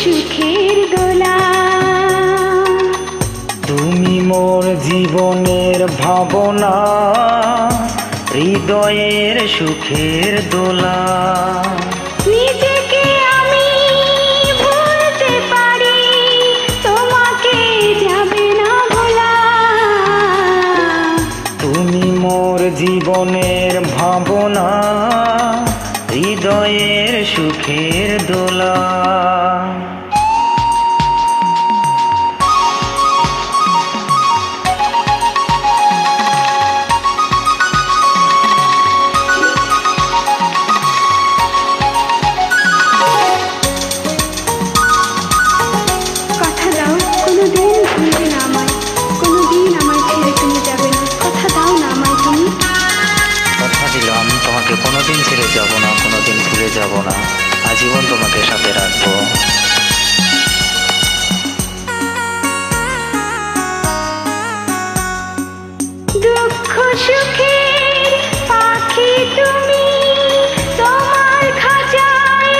সুখের দোলা তুমি মোর জীবনের ভাবনা হৃদয়ের সুখের দোলা তুমি জীবনের ভাবনা হৃদয়ের সুখের দোলা। যাব না। আজীবন তোমাকে সাথে রাখব। দুঃখ সুখের পাখি তুমি তোমার খাঁচায়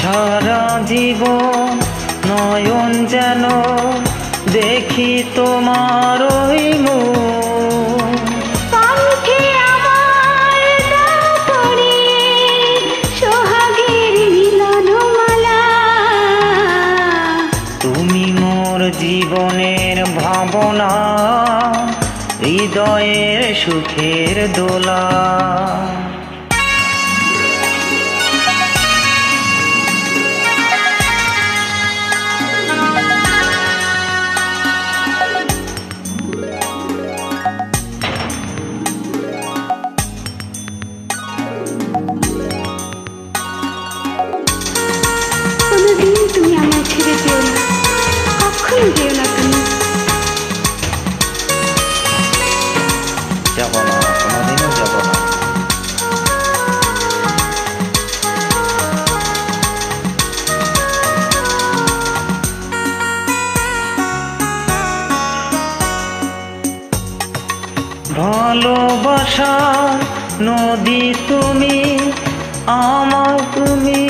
সারা জীবন নয়ন যেন দেখি তোমার হৃদয়ের সুখের দোলা। কোনোদিনও যাব না। ভালোবাসা নদী তুমি আমার তুমি।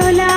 Lola.